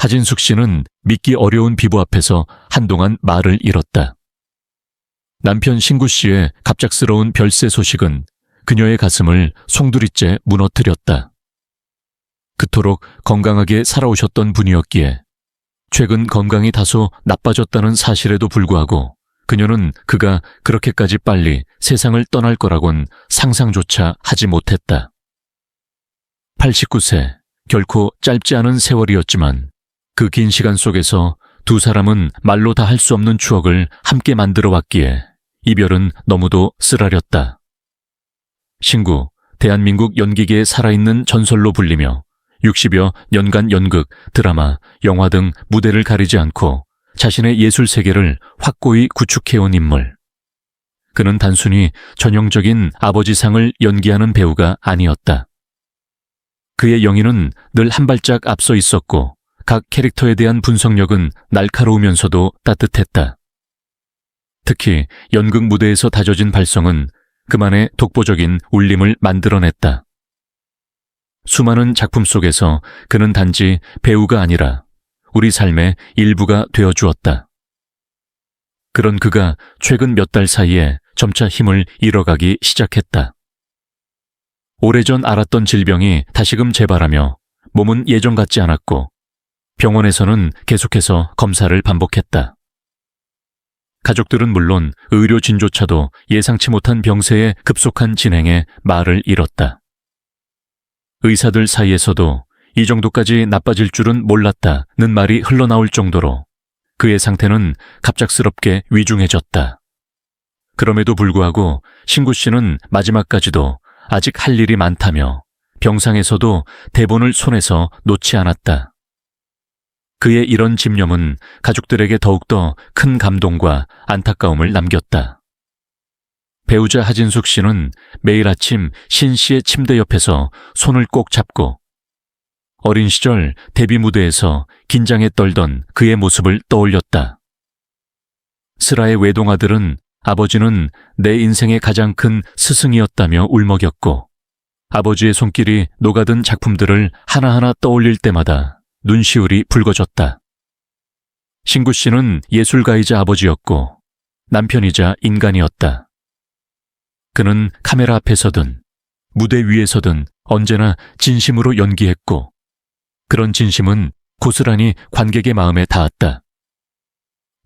하진숙 씨는 믿기 어려운 비보 앞에서 한동안 말을 잃었다. 남편 신구 씨의 갑작스러운 별세 소식은 그녀의 가슴을 송두리째 무너뜨렸다. 그토록 건강하게 살아오셨던 분이었기에 최근 건강이 다소 나빠졌다는 사실에도 불구하고 그녀는 그가 그렇게까지 빨리 세상을 떠날 거라곤 상상조차 하지 못했다. 89세, 결코 짧지 않은 세월이었지만 그 긴 시간 속에서 두 사람은 말로 다 할 수 없는 추억을 함께 만들어 왔기에 이별은 너무도 쓰라렸다. 신구, 대한민국 연기계에 살아있는 전설로 불리며 60여 년간 연극, 드라마, 영화 등 무대를 가리지 않고 자신의 예술 세계를 확고히 구축해온 인물. 그는 단순히 전형적인 아버지상을 연기하는 배우가 아니었다. 그의 영인은 늘한 발짝 앞서 있었고 각 캐릭터에 대한 분석력은 날카로우면서도 따뜻했다. 특히 연극 무대에서 다져진 발성은 그만의 독보적인 울림을 만들어냈다. 수많은 작품 속에서 그는 단지 배우가 아니라 우리 삶의 일부가 되어 주었다. 그런 그가 최근 몇 달 사이에 점차 힘을 잃어가기 시작했다. 오래전 알았던 질병이 다시금 재발하며 몸은 예전 같지 않았고 병원에서는 계속해서 검사를 반복했다. 가족들은 물론 의료진조차도 예상치 못한 병세의 급속한 진행에 말을 잃었다. 의사들 사이에서도 이 정도까지 나빠질 줄은 몰랐다는 말이 흘러나올 정도로 그의 상태는 갑작스럽게 위중해졌다. 그럼에도 불구하고 신구 씨는 마지막까지도 아직 할 일이 많다며 병상에서도 대본을 손에서 놓지 않았다. 그의 이런 집념은 가족들에게 더욱더 큰 감동과 안타까움을 남겼다. 배우자 하진숙 씨는 매일 아침 신 씨의 침대 옆에서 손을 꼭 잡고 어린 시절 데뷔 무대에서 긴장에 떨던 그의 모습을 떠올렸다. 슬아의 외동아들은 아버지는 내 인생의 가장 큰 스승이었다며 울먹였고 아버지의 손길이 녹아든 작품들을 하나하나 떠올릴 때마다 눈시울이 붉어졌다. 신구 씨는 예술가이자 아버지였고 남편이자 인간이었다. 그는 카메라 앞에서든 무대 위에서든 언제나 진심으로 연기했고 그런 진심은 고스란히 관객의 마음에 닿았다.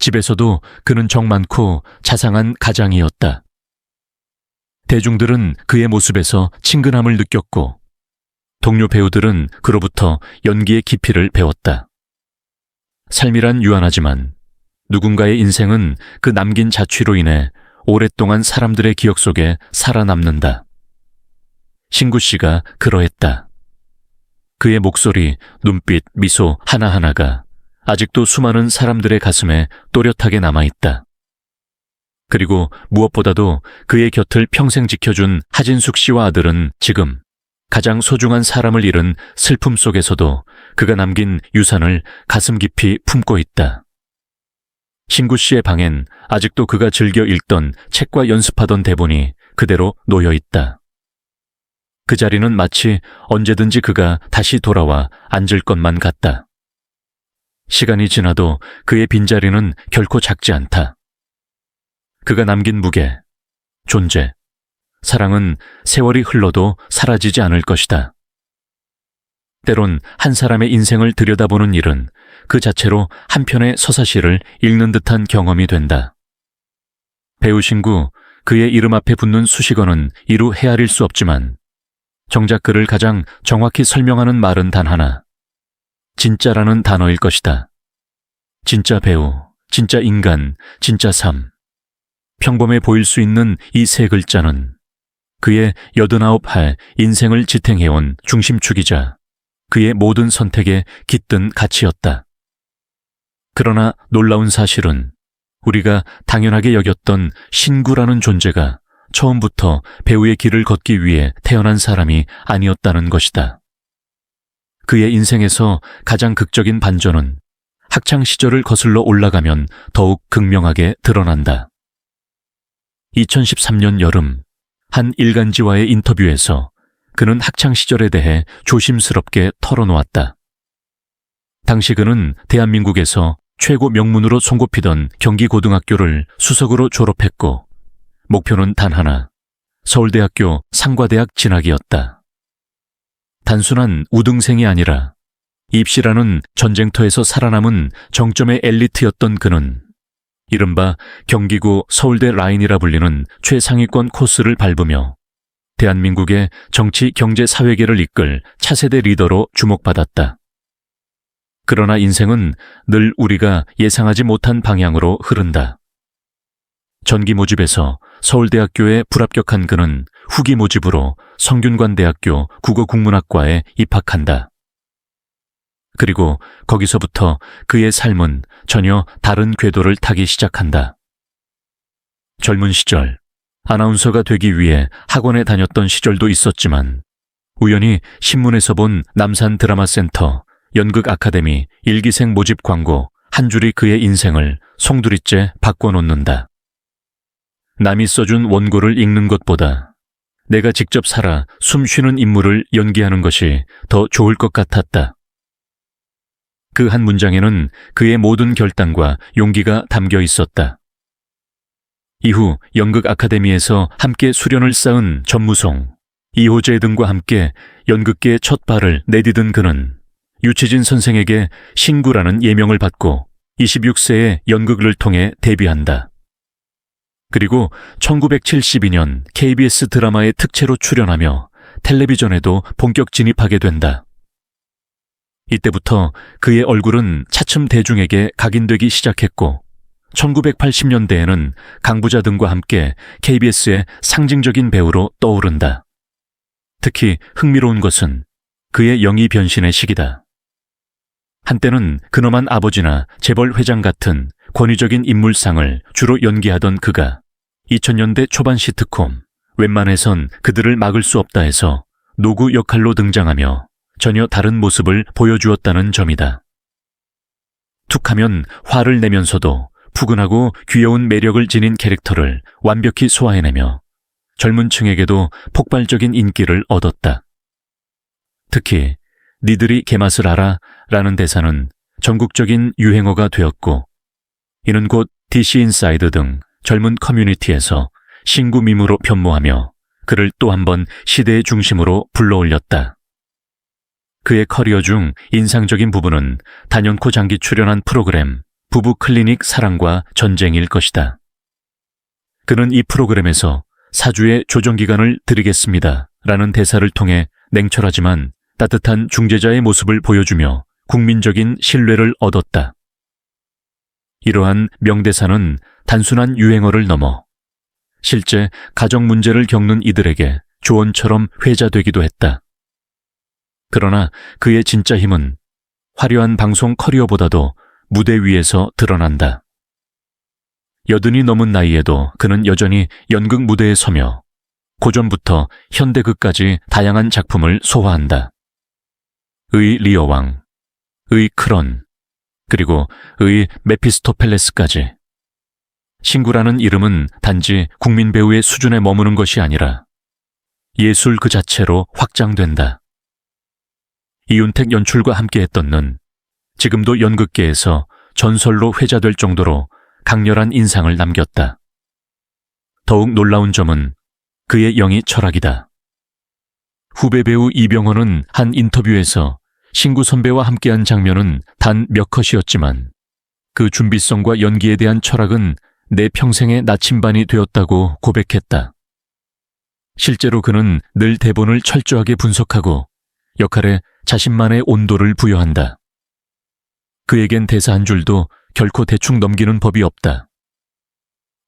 집에서도 그는 정 많고 자상한 가장이었다. 대중들은 그의 모습에서 친근함을 느꼈고 동료 배우들은 그로부터 연기의 깊이를 배웠다. 삶이란 유한하지만 누군가의 인생은 그 남긴 자취로 인해 오랫동안 사람들의 기억 속에 살아남는다. 신구 씨가 그러했다. 그의 목소리, 눈빛, 미소 하나하나가 아직도 수많은 사람들의 가슴에 또렷하게 남아있다. 그리고 무엇보다도 그의 곁을 평생 지켜준 하진숙 씨와 아들은 지금 가장 소중한 사람을 잃은 슬픔 속에서도 그가 남긴 유산을 가슴 깊이 품고 있다. 신구 씨의 방엔 아직도 그가 즐겨 읽던 책과 연습하던 대본이 그대로 놓여 있다. 그 자리는 마치 언제든지 그가 다시 돌아와 앉을 것만 같다. 시간이 지나도 그의 빈자리는 결코 작지 않다. 그가 남긴 무게, 존재, 사랑은 세월이 흘러도 사라지지 않을 것이다. 때론 한 사람의 인생을 들여다보는 일은 그 자체로 한 편의 서사시를 읽는 듯한 경험이 된다. 배우 신구, 그의 이름 앞에 붙는 수식어는 이루 헤아릴 수 없지만 정작 그를 가장 정확히 설명하는 말은 단 하나. 진짜라는 단어일 것이다. 진짜 배우, 진짜 인간, 진짜 삶. 평범해 보일 수 있는 이 세 글자는 그의 여든아홉 할 인생을 지탱해온 중심축이자 그의 모든 선택에 깃든 가치였다. 그러나 놀라운 사실은 우리가 당연하게 여겼던 신구라는 존재가 처음부터 배우의 길을 걷기 위해 태어난 사람이 아니었다는 것이다. 그의 인생에서 가장 극적인 반전은 학창 시절을 거슬러 올라가면 더욱 극명하게 드러난다. 2013년 여름 한 일간지와의 인터뷰에서 그는 학창 시절에 대해 조심스럽게 털어놓았다. 당시 그는 대한민국에서 최고 명문으로 손꼽히던 경기고등학교를 수석으로 졸업했고 목표는 단 하나, 서울대학교 상과대학 진학이었다. 단순한 우등생이 아니라 입시라는 전쟁터에서 살아남은 정점의 엘리트였던 그는 이른바 경기고 서울대 라인이라 불리는 최상위권 코스를 밟으며 대한민국의 정치, 경제, 사회계를 이끌 차세대 리더로 주목받았다. 그러나 인생은 늘 우리가 예상하지 못한 방향으로 흐른다. 전기 모집에서 서울대학교에 불합격한 그는 후기 모집으로 성균관대학교 국어국문학과에 입학한다. 그리고 거기서부터 그의 삶은 전혀 다른 궤도를 타기 시작한다. 젊은 시절, 아나운서가 되기 위해 학원에 다녔던 시절도 있었지만, 우연히 신문에서 본 남산 드라마 센터 연극 아카데미 일기생 모집 광고 한 줄이 그의 인생을 송두리째 바꿔놓는다. 남이 써준 원고를 읽는 것보다 내가 직접 살아 숨 쉬는 인물을 연기하는 것이 더 좋을 것 같았다. 그 한 문장에는 그의 모든 결단과 용기가 담겨 있었다. 이후 연극 아카데미에서 함께 수련을 쌓은 전무송, 이호재 등과 함께 연극계의 첫 발을 내디딘 그는 유치진 선생에게 신구라는 예명을 받고 26세에 연극을 통해 데뷔한다. 그리고 1972년 KBS 드라마의 특채로 출연하며 텔레비전에도 본격 진입하게 된다. 이때부터 그의 얼굴은 차츰 대중에게 각인되기 시작했고 1980년대에는 강부자 등과 함께 KBS의 상징적인 배우로 떠오른다. 특히 흥미로운 것은 그의 영희 변신의 시기다. 한때는 근엄한 아버지나 재벌 회장 같은 권위적인 인물상을 주로 연기하던 그가 2000년대 초반 시트콤 웬만해선 그들을 막을 수 없다 해서 노구 역할로 등장하며 전혀 다른 모습을 보여주었다는 점이다. 툭하면 화를 내면서도 푸근하고 귀여운 매력을 지닌 캐릭터를 완벽히 소화해내며 젊은 층에게도 폭발적인 인기를 얻었다. 특히 니들이 개맛을 알아 라는 대사는 전국적인 유행어가 되었고 이는 곧 DC 인사이드 등 젊은 커뮤니티에서 신구 밈으로 변모하며 그를 또 한 번 시대의 중심으로 불러올렸다. 그의 커리어 중 인상적인 부분은 단연코 장기 출연한 프로그램 부부 클리닉 사랑과 전쟁일 것이다. 그는 이 프로그램에서 사주의 조정기간을 드리겠습니다. 라는 대사를 통해 냉철하지만 따뜻한 중재자의 모습을 보여주며 국민적인 신뢰를 얻었다. 이러한 명대사는 단순한 유행어를 넘어 실제 가정 문제를 겪는 이들에게 조언처럼 회자되기도 했다. 그러나 그의 진짜 힘은 화려한 방송 커리어보다도 무대 위에서 드러난다. 여든이 넘은 나이에도 그는 여전히 연극 무대에 서며 고전부터 현대극까지 다양한 작품을 소화한다. 의 리어왕, 의 크론, 그리고 의 메피스토펠레스까지. 신구라는 이름은 단지 국민 배우의 수준에 머무는 것이 아니라 예술 그 자체로 확장된다. 이윤택 연출과 함께했던 는 지금도 연극계에서 전설로 회자될 정도로 강렬한 인상을 남겼다. 더욱 놀라운 점은 그의 영이 철학이다. 후배 배우 이병헌은 한 인터뷰에서 신구 선배와 함께한 장면은 단 몇 컷이었지만 그 준비성과 연기에 대한 철학은 내 평생의 나침반이 되었다고 고백했다. 실제로 그는 늘 대본을 철저하게 분석하고 역할에 자신만의 온도를 부여한다. 그에겐 대사 한 줄도 결코 대충 넘기는 법이 없다.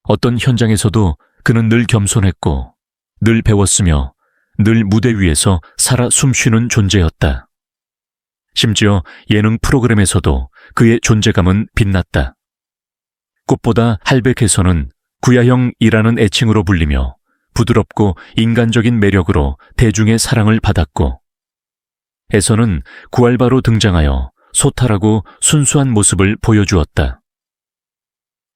어떤 현장에서도 그는 늘 겸손했고 늘 배웠으며 늘 무대 위에서 살아 숨쉬는 존재였다. 심지어 예능 프로그램에서도 그의 존재감은 빛났다. 꽃보다 할백해서는 구야형이라는 애칭으로 불리며 부드럽고 인간적인 매력으로 대중의 사랑을 받았고 에서는 구알바로 등장하여 소탈하고 순수한 모습을 보여주었다.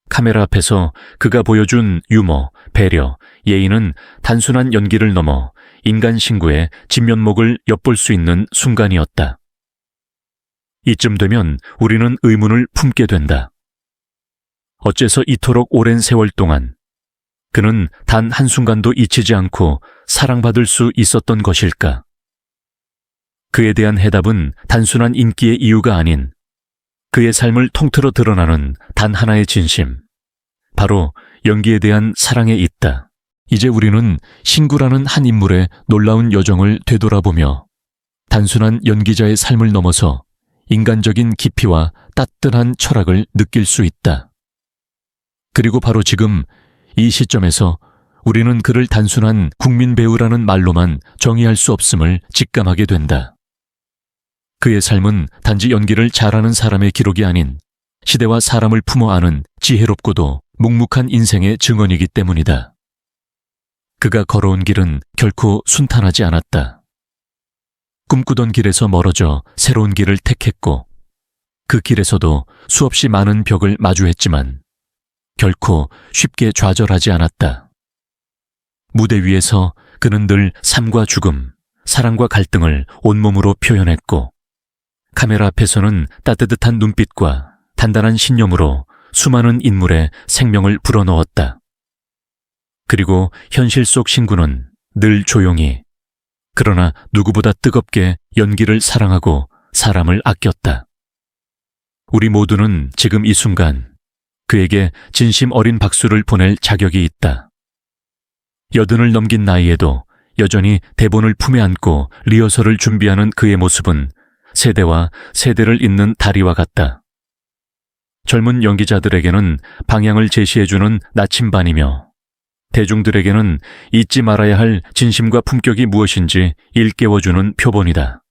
카메라 앞에서 그가 보여준 유머, 배려, 예의는 단순한 연기를 넘어 인간 신구의 진면목을 엿볼 수 있는 순간이었다. 이쯤 되면 우리는 의문을 품게 된다. 어째서 이토록 오랜 세월 동안 그는 단 한순간도 잊히지 않고 사랑받을 수 있었던 것일까? 그에 대한 해답은 단순한 인기의 이유가 아닌 그의 삶을 통틀어 드러나는 단 하나의 진심. 바로 연기에 대한 사랑에 있다. 이제 우리는 신구라는 한 인물의 놀라운 여정을 되돌아보며 단순한 연기자의 삶을 넘어서 인간적인 깊이와 따뜻한 철학을 느낄 수 있다. 그리고 바로 지금 이 시점에서 우리는 그를 단순한 국민 배우라는 말로만 정의할 수 없음을 직감하게 된다. 그의 삶은 단지 연기를 잘하는 사람의 기록이 아닌 시대와 사람을 품어 아는 지혜롭고도 묵묵한 인생의 증언이기 때문이다. 그가 걸어온 길은 결코 순탄하지 않았다. 꿈꾸던 길에서 멀어져 새로운 길을 택했고 그 길에서도 수없이 많은 벽을 마주했지만 결코 쉽게 좌절하지 않았다. 무대 위에서 그는 늘 삶과 죽음, 사랑과 갈등을 온몸으로 표현했고 카메라 앞에서는 따뜻한 눈빛과 단단한 신념으로 수많은 인물의 생명을 불어넣었다. 그리고 현실 속 신구는 늘 조용히 그러나 누구보다 뜨겁게 연기를 사랑하고 사람을 아꼈다. 우리 모두는 지금 이 순간 그에게 진심 어린 박수를 보낼 자격이 있다. 여든을 넘긴 나이에도 여전히 대본을 품에 안고 리허설을 준비하는 그의 모습은 세대와 세대를 잇는 다리와 같다. 젊은 연기자들에게는 방향을 제시해주는 나침반이며 대중들에게는 잊지 말아야 할 진심과 품격이 무엇인지 일깨워주는 표본이다.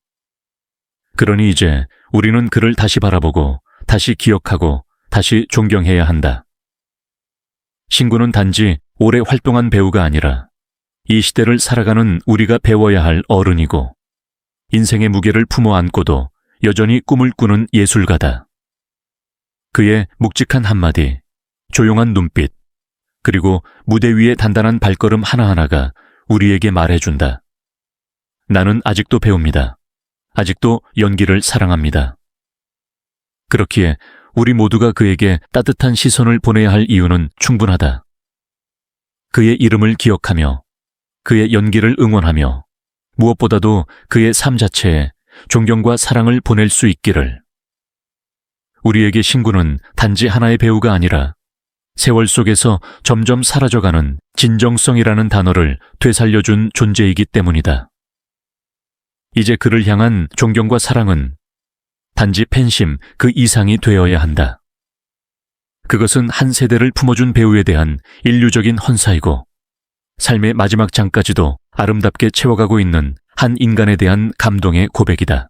그러니 이제 우리는 그를 다시 바라보고 다시 기억하고 다시 존경해야 한다. 신구는 단지 오래 활동한 배우가 아니라 이 시대를 살아가는 우리가 배워야 할 어른이고 인생의 무게를 품어 안고도 여전히 꿈을 꾸는 예술가다. 그의 묵직한 한마디, 조용한 눈빛, 그리고 무대 위의 단단한 발걸음 하나하나가 우리에게 말해준다. 나는 아직도 배웁니다. 아직도 연기를 사랑합니다. 그렇기에 우리 모두가 그에게 따뜻한 시선을 보내야 할 이유는 충분하다. 그의 이름을 기억하며 그의 연기를 응원하며 무엇보다도 그의 삶 자체에 존경과 사랑을 보낼 수 있기를. 우리에게 신구는 단지 하나의 배우가 아니라 세월 속에서 점점 사라져가는 진정성이라는 단어를 되살려준 존재이기 때문이다. 이제 그를 향한 존경과 사랑은 단지 팬심 그 이상이 되어야 한다. 그것은 한 세대를 품어준 배우에 대한 인류적인 헌사이고 삶의 마지막 장까지도 아름답게 채워가고 있는 한 인간에 대한 감동의 고백이다.